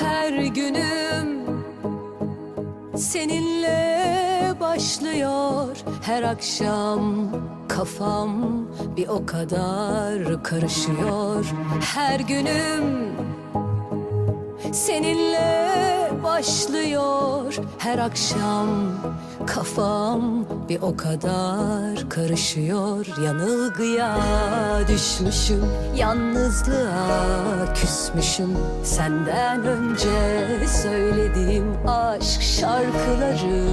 Her günüm seninle başlıyor. Her akşam kafam bir o kadar karışıyor. Her günüm seninle başlıyor. Her akşam kafam bir o kadar karışıyor. Yanılgıya düşmüşüm Yalnızlığa küsmüşüm. Senden önce söylediğim aşk şarkıları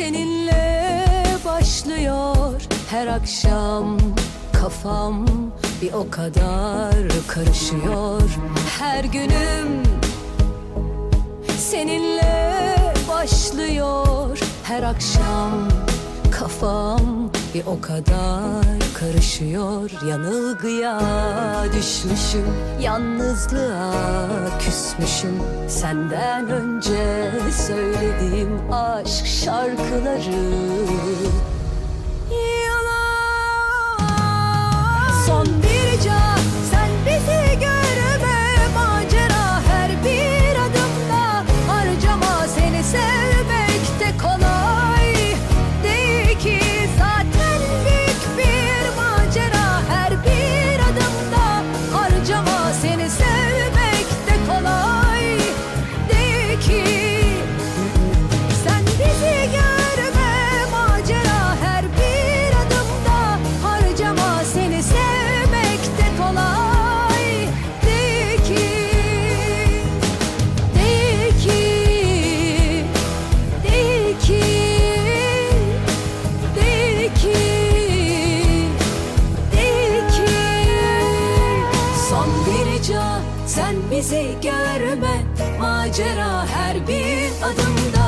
seninle başlıyor. Her akşam kafam bir o kadar karışıyor. Her günüm seninle başlıyor. Her akşam kafam bir o kadar karışıyor. Yanılgıya düşmüşüm Yalnızlığa küsmüşüm. Senden önce söylediğim aşk şarkıları sen bizi görme Macera her bir adımda